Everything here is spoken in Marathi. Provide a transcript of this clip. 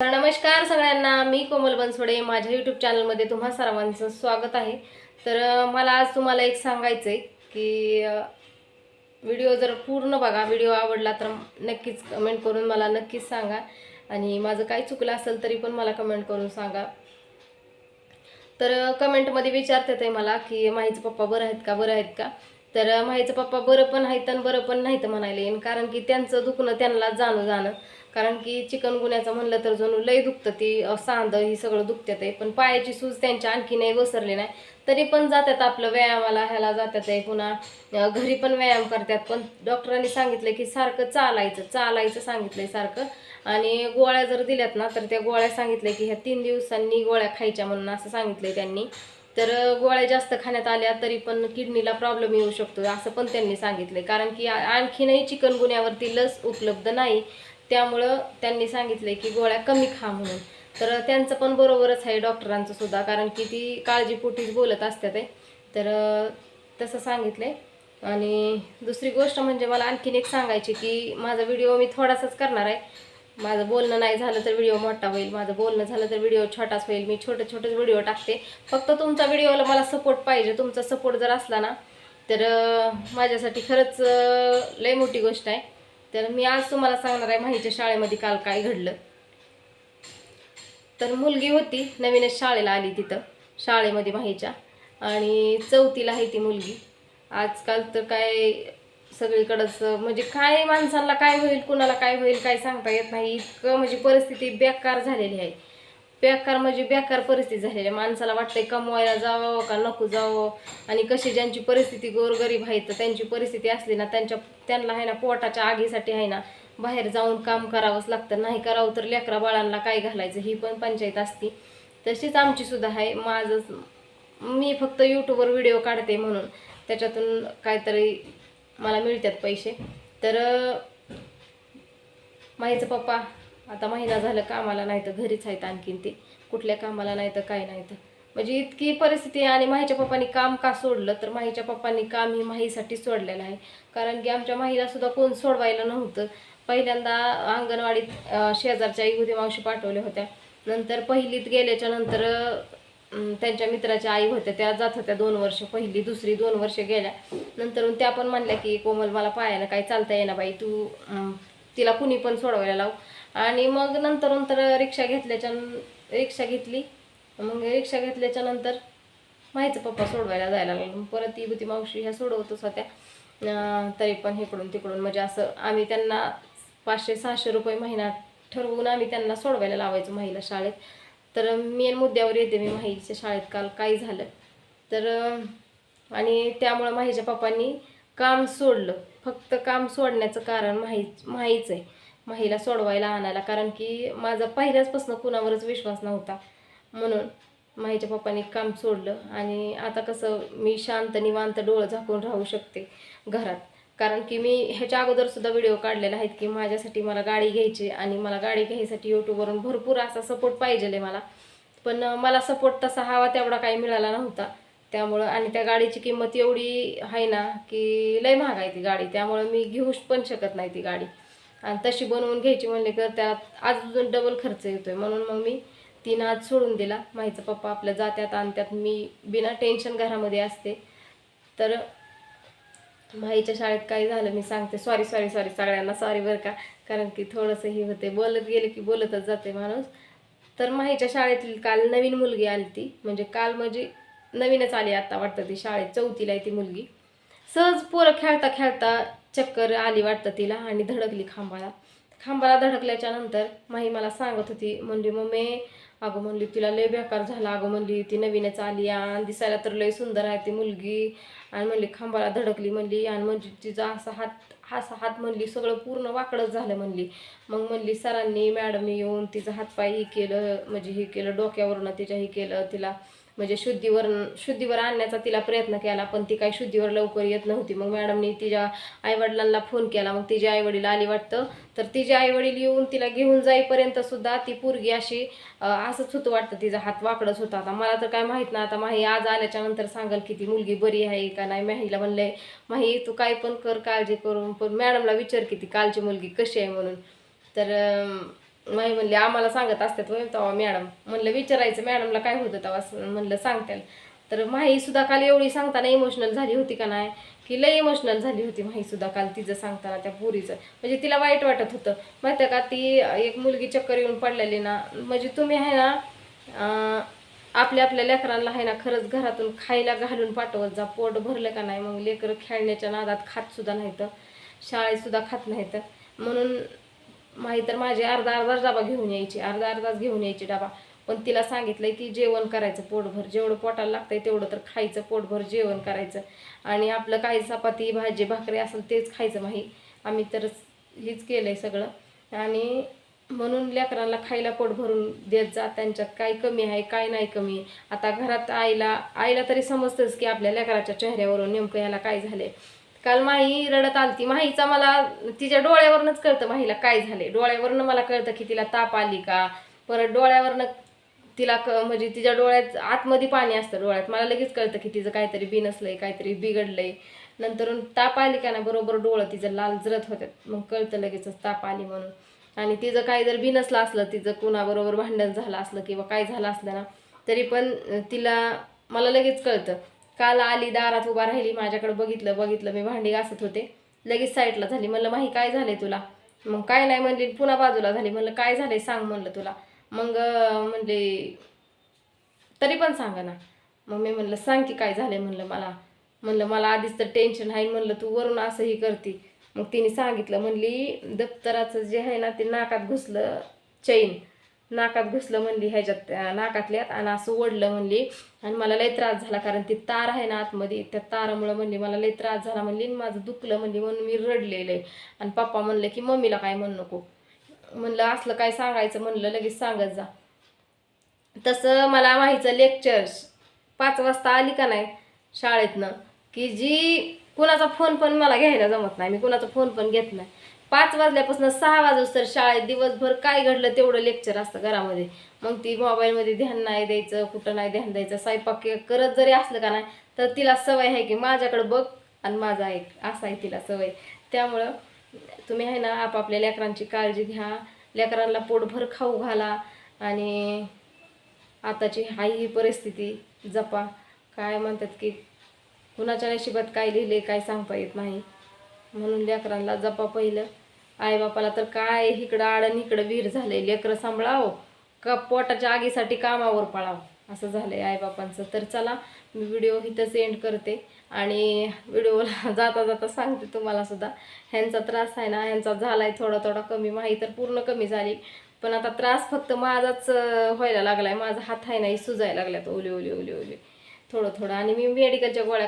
तर नमस्कार सगळ्यांना मी कोमल बनसोडे. माझ्या यूट्यूब चॅनलमध्ये तुम्हा सर्वांचं स्वागत आहे. तर मला आज तुम्हाला एक सांगायचं आहे की व्हिडिओ जर पूर्ण बघा व्हिडिओ आवडला तर नक्कीच कमेंट करून मला नक्कीच सांगा. आणि माझं काही चुकलं असेल तरी पण मला कमेंट करून सांगा. तर कमेंटमध्ये विचारतात आहे मला की माहीचं पप्पा बरं आहेत का? बरं आहेत का? तर माहीचं पप्पा बरं पण आहेत आणि बरं पण नाहीत म्हणायला येईन कारण की त्यांचं दुखणं त्यांना जाणं जाणं कारण की चिकनगुन्याचं म्हणलं तर जणू लय दुखतं ती सांद सांध ही सगळं दुखतात आहे. पण पायाची सूज त्यांच्या आणखी नाही वसरली नाही. तरी पण जातात आपलं व्यायामाला ह्याला जातात आहे पुन्हा घरी पण व्यायाम करतात पण डॉक्टरांनी सांगितलं की सारखं चालायचं चालायचं सांगितलंय सारखं. आणि गोळ्या जर दिल्यात ना तर त्या गोळ्या सांगितल्या की ह्या तीन दिवसांनी गोळ्या खायच्या म्हणून असं सांगितलंय त्यांनी. तर गोळ्या जास्त खाण्यात आल्या तरी पण किडनीला प्रॉब्लेम येऊ शकतो असं पण त्यांनी सांगितलंय. कारण की आणखीनही आणखीनही चिकनगुन्यावरती लस उपलब्ध नाही. त्यामुळं त्यांनी सांगितलं की गोळ्या कमी खा म्हणून. तर त्यांचं पण बरोबरच आहे डॉक्टरांचं सुद्धा कारण की ती काळजीपोटीच बोलत असतात ते तर तसं तसं आहे आणि दुसरी गोष्ट म्हणजे मला आणखीन एक सांगायची की माझा व्हिडिओ मी थोडासाच करणार आहे. माझं बोलणं नाही झालं तर व्हिडिओ मोठा होईल. माझं बोलणं झालं तर व्हिडिओ छोटाच होईल. मी छोटे छोटेच व्हिडिओ टाकते. फक्त तुमचा व्हिडिओला मला सपोर्ट पाहिजे. तुमचा सपोर्ट जर असला ना तर माझ्यासाठी खरंच लय मोठी गोष्ट आहे. तर मी आज तुम्हाला सांगणार आहे माहीच्या शाळेमध्ये काल काय घडलं. तर मुलगी होती नवीनच शाळेला आली तिथं शाळेमध्ये माहीच्या. आणि चौथीला आहे ती मुलगी. आजकाल तर काय सगळीकडंच म्हणजे काय माणसांना काय होईल कुणाला काय होईल काय सांगता येत नाही. इतकं म्हणजे परिस्थिती बेकार झालेली आहे. बेकार म्हणजे बेकार परिस्थिती झालेली आहे. माणसाला वाटतंय कमवायला जावं का नको जावं? आणि कशी ज्यांची परिस्थिती गोरगरीब आहे तर त्यांची परिस्थिती असली ना त्यांच्या त्यांना आहे ना पोटाच्या आगीसाठी आहे ना बाहेर जाऊन काम करावंच लागतं. नाही करावं तर लेकरा बाळांना काय घालायचं? ही पण पंचायत असती. तशीच आमची सुद्धा आहे. माझं मी फक्त यूट्यूबवर व्हिडिओ काढते म्हणून. त्याच्यातून काहीतरी मला मिळतात पैसे. तर माहीचं पप्पा आता महिना झालं कामाला नाही तर घरीच आहेत आणखीन ते. कुठल्या कामाला नाही तर काय नाही तर. म्हणजे इतकी परिस्थिती आहे आणि माहीच्या पप्पांनी काम का सोडलं तर माहीच्या पप्पांनी काम ही माहीसाठी सोडलेलं आहे. कारण की आमच्या माहीला सुद्धा कोण सोडवायला नव्हतं. पहिल्यांदा अंगणवाडीत शेजारच्या इगुदे मावशी पाठवल्या होत्या. नंतर पहिलीत गेल्याच्यानंतर त्यांच्या मित्राच्या आई होत्या त्या जात होत्या दोन वर्ष. पहिली दुसरी दोन वर्ष गेल्या. नंतर त्या पण म्हणल्या की कोमल मला पायाला काही चालता येईना बाई तू अं, तिला कुणी पण सोडवायला लाव. आणि मग नंतर नंतर रिक्षा घेतल्याच्या रिक्षा घेतली. मग रिक्षा घेतल्याच्या नंतर माहीचं पप्पा सोडवायला जायला लागलो. मग परत ती बुती मावशी ह्या सोडवतच होत्या. तरी पण इकडून तिकडून म्हणजे असं आम्ही त्यांना पाचशे सहाशे रुपये महिना ठरवून आम्ही त्यांना सोडवायला लावायचो महिला शाळेत. तर मेन मुद्द्यावर येते मी माहीच्या शाळेत. काल काय झालं तर आणि त्यामुळं माहीच्या पप्पांनी काम सोडलं. फक्त काम सोडण्याचं कारण माही माहीच आहे. माहीला सोडवायला आणायला कारण की माझा पहिल्याचपासून कुणावरच विश्वास नव्हता. म्हणून माहीच्या पप्पांनी काम सोडलं आणि आता कसं मी शांत निवांत डोळं झाकून राहू शकते घरात. कारण की मी ह्याच्या अगोदरसुद्धा व्हिडिओ काढलेला आहेत की माझ्यासाठी मला गाडी घ्यायची आणि मला गाडी घ्यायसाठी यूट्यूबवरून भरपूर असा सपोर्ट पाहिजे आहे मला. पण मला सपोर्ट तसा हवा तेवढा काही मिळाला नव्हता. त्यामुळं आणि त्या गाडीची किंमत एवढी आहे ना की लय महाग आहे ती गाडी. त्यामुळं मी घेऊ पण शकत नाही ती गाडी. आणि तशी बनवून घ्यायची म्हणले तर त्यात अजून डबल खर्च येतोय. म्हणून मग मी तीन आज सोडून दिला. माहीचं पप्पा आपल्या जात्यात आणत्यात मी बिना टेन्शन घरामध्ये असते. तर माहीच्या शाळेत काय झालं मी सांगते. सॉरी सॉरी सॉरी सगळ्यांना सॉरी बरं का. कारण की थोडंसं हे होते बोलत गेले की बोलतच जाते माणूस. तर माहीच्या शाळेतील काल नवीन मुलगी आली ती. म्हणजे काल म्हणजे नवीनच आली आता वाटतं ती शाळेत. चौथीला आहे ती मुलगी. सहज पोरं खेळता खेळता चक्कर आली वाटतं तिला आणि धडकली खांबाला. खांबाला धडकल्याच्या नंतर माही मला सांगत होती म्हणली मम्मी अगं म्हणली तिला लय बेकार झाला. अगं म्हणली ती नवीनच आली आणि दिसायला तर लय सुंदर आहे ती मुलगी. आणि म्हणली खांबाला धडकली म्हणली आणि म्हणजे तिचा असा हात असा हात म्हणली सगळं पूर्ण वाकडंच झालं म्हणली. मग म्हणली सरांनी मॅडमनी येऊन तिचं हातपाय हे केलं म्हणजे हे केलं डोक्यावरनं तिच्या हे केलं तिला म्हणजे शुद्धीवर शुद्धीवर आणण्याचा तिला प्रयत्न केला पण ती काही शुद्धीवर लवकर येत नव्हती. मग मॅडमनी तिच्या आईवडिलांना फोन केला. मग तिचे आईवडील आली वाटतं. तर तिचे आईवडील येऊन तिला घेऊन जाईपर्यंत सुद्धा ती पोरगी अशी असंच होतं वाटतं. तिचा हात वाकडच होता. आता मला तर काय माहीत नाही आता माही आज आल्याच्यानंतर सांगाल की ती मुलगी बरी आहे का नाही. माहीला म्हणलंय माही तू काय पण कर काळजी करून. पण मॅडमला विचार की ती कालची मुलगी कशी आहे म्हणून. तर नाही माही म्हणले आम्हाला सांगत असतात होय तेव्हा मॅडम. म्हणलं विचारायचं मॅडमला काय होतं तेव्हा? असं म्हणलं सांगत्याल. तर माही सुद्धा काल एवढी सांगताना इमोशनल झाली होती का नाही? की लय इमोशनल झाली होती माही सुद्धा काल तिचं सांगताना त्या पुरीचं. म्हणजे तिला वाईट वाटत होतं. माहिती आहे का ती एक मुलगी चक्कर येऊन पडलेली ना म्हणजे तुम्ही आहे ना आपल्या आपल्या लेकरांना आहे ना खरंच घरातून खायला घालून पाठवत जा. पोट भरलं का नाही? मग लेकरं खेळण्याच्या नादात खात सुद्धा नाहीत. शाळेत सुद्धा खात नाहीत. म्हणून माही तर माझी अर्धा अर्धाच डबा घेऊन यायची अर्धा अर्धाच घेऊन यायची डबा. पण तिला सांगितलंय की जेवण करायचं पोटभर जेवढं पोटाला लागतंय तेवढं तर खायचं पोटभर जेवण करायचं. आणि आपलं काही चपाती भाजी भाकरी असेल तेच खायचं माही. आम्ही तर हेच केलंय सगळं. आणि म्हणून लेकरांना खायला पोट भरून देत जा त्यांच्यात काय कमी आहे काय नाही कमी. आता घरात आईला आईला तरी समजतंच की आपल्या लेकराच्या चेहऱ्यावरून नेमकं याला काय झालंय. काल माही रडत आलती. माहीचा मला तिच्या डोळ्यावरनंच कळतं माहीला काय झाले डोळ्यावरनं मला कळतं की तिला ताप आली का? परत डोळ्यावरनं तिला क म्हणजे तिच्या डोळ्यात आतमध्ये पाणी असतं डोळ्यात. मला लगेच कळतं की तिचं काहीतरी बिनसलंय काहीतरी बिघडलंय. नंतर ताप आली का ना बरोबर डोळं तिचं लाल जरत होत्यात. मग कळतं लगेचच ताप आली म्हणून. आणि तिचं काही जर बिनसलं असलं तिचं कुणाबरोबर भांडण झालं असलं किंवा काय झालं असलं ना तरी पण तिला मला लगेच कळतं. काल आली दारात उभा राहिली माझ्याकडे बघितलं बघितलं मी भांडी घासत होते. लगेच साईडला झाली म्हणलं माही काय झालंय तुला? मग काय नाही म्हणली पुन्हा बाजूला झाली. म्हणलं काय झालंय सांग म्हणलं तुला. मग म्हणले तरी पण सांगा ना. मग मी म्हणलं सांग की काय झालंय म्हणलं मला. म्हणलं मला आधीच तर टेन्शन आहे म्हणलं तू वरून असंही करती. मग तिने सांगितलं म्हणली दप्तराचं जे आहे ना ते नाकात घुसलं चैन नाकात घुसलं म्हणली ह्याच्यात नाकातल्यात आणि असं ओढलं म्हणली. आणि मला लय त्रास झाला कारण ती तार आहे ना आतमध्ये त्या तारामुळं म्हणली मला लय त्रास झाला म्हणली आणि माझं दुखलं म्हणली म्हणून मी रडलेलं. आहे आणि पप्पा म्हणलं की मम्मीला काय म्हणू नको. म्हणलं असलं काय सांगायचं? म्हणलं लगेच सांगत जा. तसं मला माहीचं लेक्चर पाच वाजता आली का नाही शाळेतनं की जी कुणाचा फोन पण मला घ्यायला जमत नाही मी कुणाचा फोन पण घेत नाही. पाच वाजल्यापासून सहा वाजूस तर शाळेत दिवसभर काय घडलं तेवढं लेक्चर असतं घरामध्ये. मग ती मोबाईलमध्ये ध्यान नाही द्यायचं कुठं नाही ध्यान द्यायचं स्वयंपाक करत जरी असलं का नाही तर तिला सवय आहे की माझ्याकडं बघ आणि माझा ऐक. असं आहे तिला सवय. त्यामुळं तुम्ही आहे ना आपापल्या लेकरांची काळजी घ्या. लेकरांना पोटभर खाऊ घाला आणि आताची हाय ही परिस्थिती जपा. काय म्हणतात की कुणाच्या नशिबात काय लिहिले काय सांगता येत नाही. म्हणून लेकरांना जपा पहिलं. आईबापाला तर काय इकडं आडन इकडं वीर झालंय लेकरं सांभाळावं का पोटाच्या आगीसाठी कामावर पळावं? असं झालंय आईबापांचं. तर चला मी व्हिडिओ इथंच एंड करते आणि व्हिडिओला जाता जाता सांगते तुम्हाला सुद्धा. ह्यांचा त्रास आहे ना ह्यांचा झालाय थोडा थोडा कमी माही तर पूर्ण कमी झाली. पण आता त्रास फक्त माझाच व्हायला लागलाय. माझा हात आहे नाही सुजायला लागल्यात ओले ओले ओले ओले. थोडं थोडं. आणि मी मेडिकलच्या गोळ्या